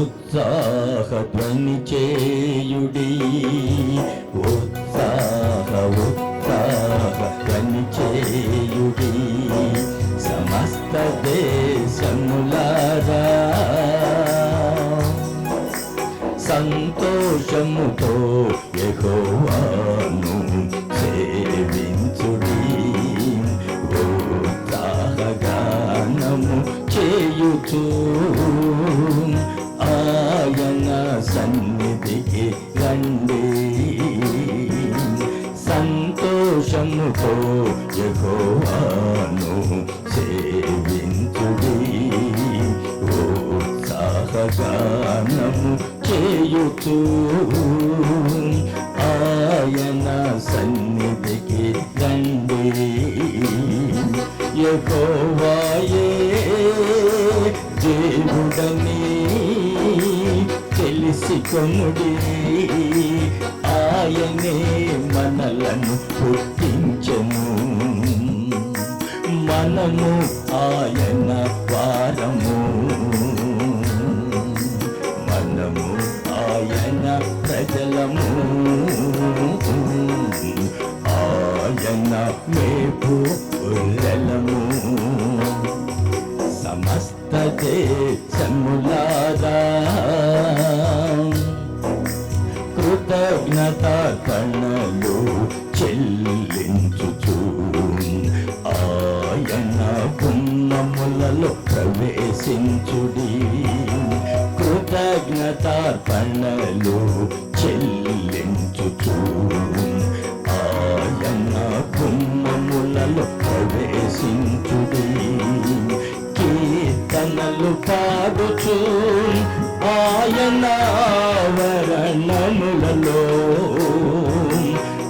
ఉత్సాహ ధ్వని చేయుడి ఉత్సాహ ఉత్సాహ ధ్వని చేయుడి సమస్త దేశములారా. సంతోషముతో ఎగోవాను సేవించుడి. ఉత్సాహగానము చేయుచు. సన్నిధికి రండి. సంతోషముతో యెహోవాను సేవించుడి. ఉత్సాహగానము చేయుచు. ఆయన సన్నిధికి రండి. యెహోవాయే తెలిసి ఆయనే మనలను పుట్టించము మనము ఆయన వారము మనము ఆయన ప్రజలము. ఆయన మేపు ఉల్లెలము సమస్త దేశములారా కృతజ్ఞత కణలు చెల్లించుచు. ఆయన పుణ్యములలో ప్రవేశించుడి. కృతజ్ఞత కణలు చెల్లించుచు. ఆయన పుణ్యములలో ప్రవేశించుడి. కీర్తనలు పాడుచు. ఆయన వరణములలో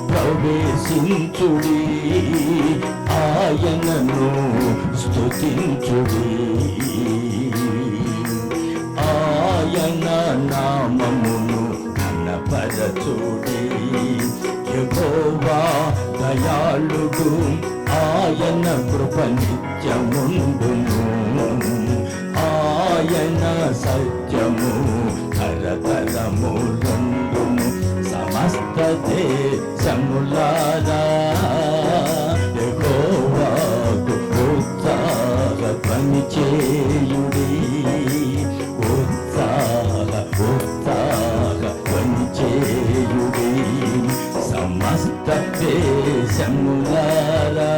ప్రవేశించుడి ఆయనను స్థుతించుడి ఆయన నామమును కనపరచుడి యెహోవా దయాళుడు ఆయన కృప నిత్యముండును. సమస్త దేశములారా యెహోవాకు ఉత్సాహ ధ్వని చేయుడి ఉత్సాహ ఉత్సాహ ధ్వని చేయుడి సమస్త దేశములారా